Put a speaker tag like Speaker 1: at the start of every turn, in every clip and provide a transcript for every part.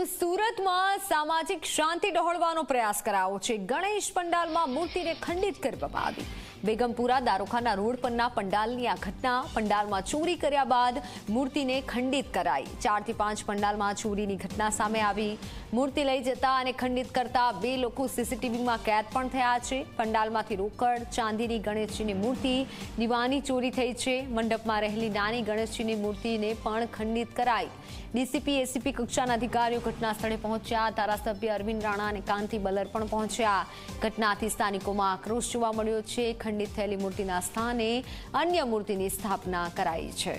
Speaker 1: તો સુરતમાં સામાજિક શાંતિ ડહોળવાનો પ્રયાસ કરાયો છે. ગણેશ પંડાલમાં મૂર્તિને ખંડિત કરવામાં આવી. બેગમપુરા દારોખાના રોડ પરના પંડાલની આ ઘટના પંડાલમાં ચોરી કર્યા બાદ મૂર્તિને ખંડિત કરાઈ. ચારથી પાંચ પંડાલમાં ચોરીની ઘટના સામે આવી. મૂર્તિ લઈ જતા અને ખંડિત કરતા બે લોકો સીસીટીવીમાં કેદ પણ થયા છે. પંડાલમાંથી રોકડ, ચાંદીની ગણેશજીની મૂર્તિ, દીવાની ચોરી થઈ છે. મંડપમાં રહેલી નાની ગણેશજીની મૂર્તિને પણ ખંડિત કરાઈ. ડીસીપી, એસીપી કક્ષાના અધિકારીઓ ઘટના સ્થળે પહોંચ્યા. ધારાસભ્ય અરવિંદ રાણા અને કાંતિ બલર પણ પહોંચ્યા. ઘટનાથી સ્થાનિકોમાં આક્રોશ જોવા મળ્યો છે. ખંડિત થયેલી મૂર્તિના સ્થાને અન્ય મૂર્તિની સ્થાપના કરાઈ છે.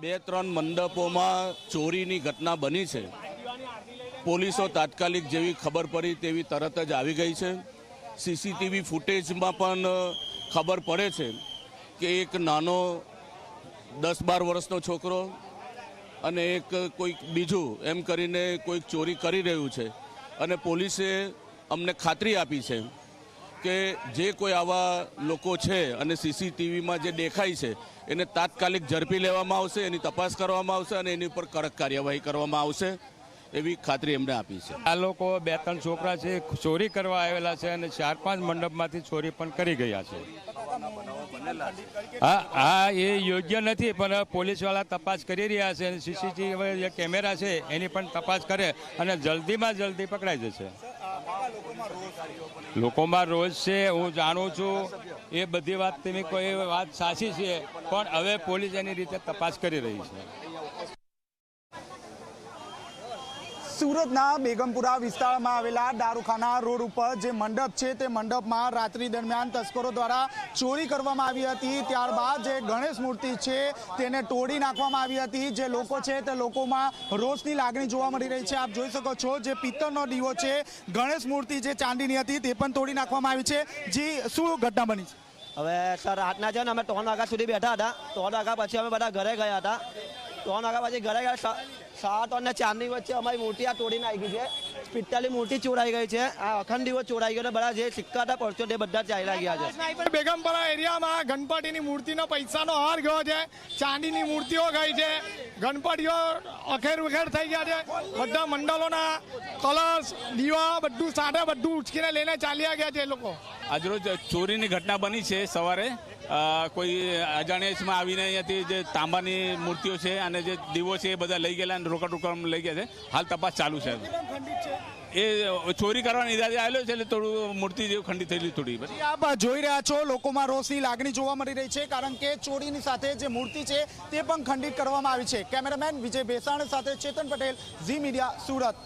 Speaker 2: બે ત્રણ મંડપોમાં ચોરીની ઘટના બની છે. પોલીસો તાત્કાલિક જેવી ખબર પડી તેવી તરત જ આવી ગઈ છે. સીસીટીવી ફૂટેજમાં પણ ખબર પડે છે. કે એક નાનો દસ બાર વર્ષનો છોકરો અને એક કોઈક બીજું એમ કરીને કોઈક ચોરી કરી રહ્યું છે. અને પોલીસે અમને ખાતરી આપી છે કે જે કોઈ આવા લોકો છે અને સીસીટીવીમાં જે દેખાય છે, એને તાત્કાલિક ઝડપી લેવામાં આવશે, એની તપાસ કરવામાં આવશે અને એની ઉપર કડક કાર્યવાહી કરવામાં આવશે. એવી ખાતરી એમણે આપી છે.
Speaker 3: આ લોકો બે ત્રણ છોકરા છે, ચોરી કરવા આવેલા છે અને ચાર પાંચ મંડપમાંથી ચોરી પણ કરી ગયા છે. હા હા, એ યોગ્ય નથી, પણ પોલીસવાળા તપાસ કરી રહ્યા છે અને સીસીટીવી જે કેમેરા છે, એની પણ તપાસ કરે અને જલ્દીમાં જલ્દી પકડાઈ જશે. લોકોમાં રોજ છે, હું જાણું છું, એ બધી વાત તમે કોઈ વાત સાચી છે, પણ હવે પોલીસ એની રીતે તપાસ કરી રહી છે.
Speaker 4: સુરતના બેગમપુરા વિસ્તારમાં આવેલા દારૂખાના રોડ ઉપર જે મંડપ છે તે મંડપમાં રાત્રિ દરમિયાન તસ્કરો દ્વારા ચોરી કરવામાં આવી હતી. ત્યારબાદ જે ગણેશ મૂર્તિ છે તેને તોડી નાખવામાં આવી હતી. જે લોકો છે તે લોકોમાં રોષની લાગણી જોવા મળી રહી છે. આપ જોઈ શકો છો જે પિત્તળનો દીવો છે, ગણેશ મૂર્તિ જે ચાંદીની હતી તે પણ તોડી નાખવામાં આવી છે. જે, શું ઘટના બની છે?
Speaker 5: હવે સર, રાતના છે ને અમે ત્રણ વાગ્યા સુધી બેઠા હતા. ત્રણ વાગ્યા પછી અમે બધા ઘરે ગયા હતા. ત્રણ વાગ્યા પછી ઘરે ગયા સાત અને ચારની વચ્ચે અમારી મૂર્તિ આ તોડીને આવી ગઈ છે. પિત્તાલી મૂર્તિ ચોરાઈ ગઈ છે. આ અખંડ દિવસ ચોરાઈ ગયો ને બધા જે સિક્કા હતા પડશો તે બધા ચાલ્યા ગયા છે.
Speaker 6: બેગમપરા એરિયામાં ગણપતિની મૂર્તિનો પૈસાનો હાર ગયો છે. ચાંદીની મૂર્તિઓ ગઈ છે. ગણપતિઓ અખેર ઉખેર થઈ ગયા છે. બધા મંડળોના કલશ દીવા બધું સાથે બધું ઉચકીને લઈને ચાલ્યા ગયા છે એ લોકો.
Speaker 7: આજરોજ ચોરીની ઘટના બની છે સવારે. કોઈ અજાણ્યામાં આવીને અહીંયાથી જે તાંબાની મૂર્તિઓ છે અને જે દીવો છે એ બધા લઈ ગયેલા અને રોકડ રોકડ લઈ ગયા છે. હાલ તપાસ ચાલુ છે. એ ચોરી કરવાની ઇરાદે આવેલો છે એટલે થોડું મૂર્તિ જેવું ખંડિત થયેલી થોડી
Speaker 4: આપ જોઈ રહ્યા છો, લોકોમાં રોષની લાગણી જોવા મળી રહી છે, કારણ કે ચોરીની સાથે જે મૂર્તિ છે તે પણ ખંડિત કરવામાં આવી છે. કેમેરામેન વિજય ભેસાણ સાથે ચેતન પટેલ, ઝી મીડિયા, સુરત.